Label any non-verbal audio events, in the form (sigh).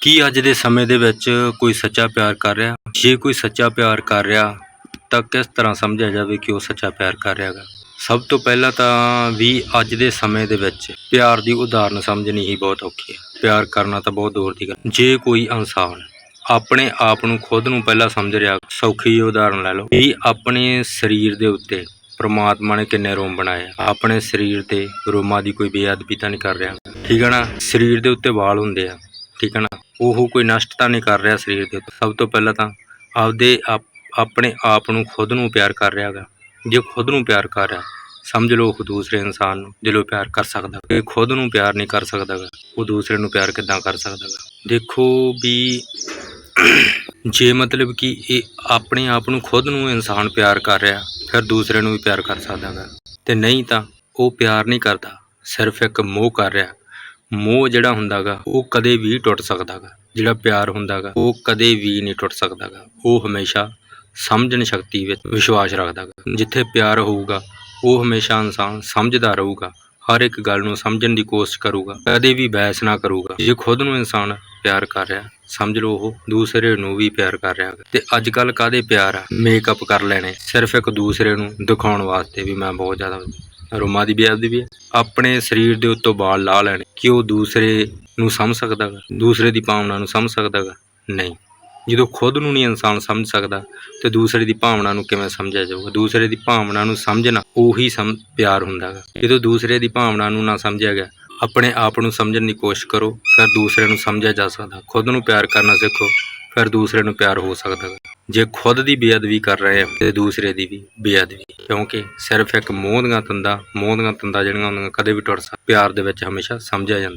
ਕੀ ਅੱਜ ਦੇ ਸਮੇਂ ਦੇ ਵਿੱਚ ਕੋਈ ਸੱਚਾ ਪਿਆਰ ਕਰ ਰਿਹਾ? ਜੇ ਕੋਈ ਸੱਚਾ ਪਿਆਰ ਕਰ ਰਿਹਾ, ਤਾਂ ਕਿਸ ਤਰ੍ਹਾਂ ਸਮਝਿਆ ਜਾਵੇ ਕਿ ਉਹ ਸੱਚਾ ਪਿਆਰ ਕਰ ਰਿਹਾ ਹੈਗਾ? ਸਭ ਤੋਂ ਪਹਿਲਾਂ ਤਾਂ ਵੀ ਅੱਜ ਦੇ ਸਮੇਂ ਦੇ ਵਿੱਚ ਪਿਆਰ ਦੀ ਉਦਾਹਰਨ ਸਮਝਣੀ ਹੀ ਬਹੁਤ ਔਖੀ ਹੈ। ਪਿਆਰ ਕਰਨਾ ਤਾਂ ਬਹੁਤ ਦੂਰ ਦੀ ਗੱਲ ਜੇ ਕੋਈ ਇਨਸਾਨ ਆਪਣੇ ਆਪ ਨੂੰ ਖੁਦ ਨੂੰ ਪਹਿਲਾਂ ਸਮਝ ਰਿਹਾ, ਸੌਖੀ ਉਦਾਹਰਨ ਲੈ ਲਓ ਵੀ ਆਪਣੇ ਸਰੀਰ ਦੇ ਉੱਤੇ ਪ੍ਰਮਾਤਮਾ ਨੇ ਕਿੰਨੇ ਰੋਮ ਬਣਾਏ ਆਪਣੇ ਸਰੀਰ ਤੇ ਰੋਮਾਂ ਦੀ ਕੋਈ ਬੇਅਦਬੀ ਤਾਂ ਨਹੀਂ ਕਰ ਰਿਹਾ। ਠੀਕ ਹੈ ਨਾ? ਸਰੀਰ ਦੇ ਉੱਤੇ ਵਾਲ ਹੁੰਦੇ ਆ। ਠੀਕ ਹੈ ਨਾ? ਉਹ ਕੋਈ ਨਸ਼ਟ ਤਾਂ ਨਹੀਂ ਕਰ ਰਿਹਾ ਸਰੀਰ ਦੇ ਉੱਤੇ। ਸਭ ਤੋਂ ਪਹਿਲਾਂ ਤਾਂ ਆਪਦੇ ਆਪ- ਆਪਣੇ ਆਪ ਨੂੰ ਖੁਦ ਨੂੰ ਪਿਆਰ ਕਰ ਰਿਹਾ ਹੈਗਾ। ਜੇ ਖੁਦ ਨੂੰ ਪਿਆਰ ਕਰ ਰਿਹਾ ਸਮਝ ਲਓ ਉਹ ਦੂਸਰੇ ਇਨਸਾਨ ਨੂੰ ਦਿਲੋਂ ਪਿਆਰ ਕਰ ਸਕਦਾ। ਜੇ ਖੁਦ ਨੂੰ ਪਿਆਰ ਨਹੀਂ ਕਰ ਸਕਦਾ ਗਾ, ਉਹ ਦੂਸਰੇ ਨੂੰ ਪਿਆਰ ਕਿੱਦਾਂ ਕਰ ਸਕਦਾ ਗਾ? ਦੇਖੋ ਵੀ (clears throat) ਜੇ ਮਤਲਬ ਕਿ ਇਹ ਆਪਣੇ ਆਪ ਨੂੰ ਖੁਦ ਨੂੰ ਇਨਸਾਨ ਪਿਆਰ ਕਰ ਰਿਹਾ ਫਿਰ ਦੂਸਰੇ ਨੂੰ ਵੀ ਪਿਆਰ ਕਰ ਸਕਦਾ ਗਾ ਤੇ ਨਹੀਂ ਤਾਂ ਉਹ ਪਿਆਰ ਨਹੀਂ ਕਰਦਾ ਸਿਰਫ ਇੱਕ ਮੋਹ ਕਰ ਰਿਹਾ। ਮੋਹ ਜਿਹੜਾ ਹੁੰਦਾਗਾ, ਉਹ ਕਦੇ ਵੀ ਟੁੱਟ ਸਕਦਾਗਾ। ਜਿਹੜਾ ਪਿਆਰ ਹੁੰਦਾਗਾ, ਉਹ ਕਦੇ ਵੀ ਨਹੀਂ ਟੁੱਟ ਸਕਦਾਗਾ। ਉਹ ਹਮੇਸ਼ਾ ਸਮਝਣ ਸ਼ਕਤੀ ਵਿੱਚ ਵਿਸ਼ਵਾਸ ਰੱਖਦਾਗਾ। ਜਿੱਥੇ ਪਿਆਰ ਹੋਊਗਾ, ਉਹ ਹਮੇਸ਼ਾ ਇਨਸਾਨ ਸਮਝਦਾ ਰਹੂਗਾ। ਹਰ ਇੱਕ ਗੱਲ ਨੂੰ ਸਮਝਣ ਦੀ ਕੋਸ਼ਿਸ਼ ਕਰੂਗਾ, ਕਦੇ ਵੀ ਬਹਿਸ ਨਾ ਕਰੂਗਾ। ਜੇ ਖੁਦ ਨੂੰ ਇਨਸਾਨ ਪਿਆਰ ਕਰ ਰਿਹਾ, ਸਮਝ ਲਓ ਉਹ ਦੂਸਰੇ ਨੂੰ ਵੀ ਪਿਆਰ ਕਰ ਰਿਹਾ ਹੈਗਾ। ਤੇ ਅੱਜ ਕੱਲ ਕਾਦੇ ਪਿਆਰ ਆ? ਮੇਕਅਪ ਕਰ ਲੈਣੇ, ਸਿਰਫ ਇੱਕ ਦੂਸਰੇ ਨੂੰ ਦਿਖਾਉਣ ਵਾਸਤੇ ਵੀ ਮੈਂ ਬਹੁਤ ਜ਼ਿਆਦਾ ਰੋਮਾਂ ਦੀ ਬੇਅਦਬੀ ਵੀ ਹੈ ਆਪਣੇ ਸਰੀਰ ਦੇ ਉੱਤੋਂ ਵਾਲ ਲਾ ਲੈਣ, ਕਿ ਉਹ ਦੂਸਰੇ ਨੂੰ ਸਮਝ ਸਕਦਾ ਗਾ, ਦੂਸਰੇ ਦੀ ਭਾਵਨਾ ਨੂੰ ਸਮਝ ਸਕਦਾ ਗਾ। ਨਹੀਂ, ਜਦੋਂ ਖੁਦ ਨੂੰ ਨਹੀਂ ਇਨਸਾਨ ਸਮਝ ਸਕਦਾ, ਤੇ ਦੂਸਰੇ ਦੀ ਭਾਵਨਾ ਨੂੰ ਕਿਵੇਂ ਸਮਝਿਆ ਜਾਊਗਾ? ਦੂਸਰੇ ਦੀ ਭਾਵਨਾ ਨੂੰ ਸਮਝਣਾ ਉਹੀ ਸਮ, ਪਿਆਰ ਹੁੰਦਾ ਗਾ। ਜਦੋਂ ਦੂਸਰੇ ਦੀ ਭਾਵਨਾ ਨੂੰ ਨਾ ਸਮਝਿਆ ਗਿਆ, ਆਪਣੇ ਆਪ ਨੂੰ ਸਮਝਣ ਦੀ ਕੋਸ਼ਿਸ਼ ਕਰੋ, ਫਿਰ ਦੂਸਰੇ ਨੂੰ ਸਮਝਿਆ ਜਾ ਸਕਦਾ। ਖੁਦ ਨੂੰ ਪਿਆਰ ਕਰਨਾ ਸਿੱਖੋ। ਫਿਰ ਦੂਸਰੇ ਨੂੰ ਪਿਆਰ ਹੋ ਸਕਦਾ ਗਾ। ਜੇ ਖੁਦ ਦੀ ਬੇਅਦਬੀ ਕਰ ਰਹੇ ਆ ਤੇ ਦੂਸਰੇ ਦੀ ਵੀ ਬੇਅਦਬੀ। ਕਿਉਂਕਿ ਸਿਰਫ ਇੱਕ ਮੋਹ ਦੀਆਂ ਤੰਦਾਂ, ਮੋਹ ਦੀਆਂ ਤੰਦਾਂ ਜਿਹੜੀਆਂ ਹੁੰਦੀਆਂ, ਕਦੇ ਵੀ ਟੁੱਟ ਸਕਦੀਆਂ। ਪਿਆਰ ਦੇ ਵਿੱਚ ਹਮੇਸ਼ਾ ਸਮਝਿਆ ਜਾਂਦਾ।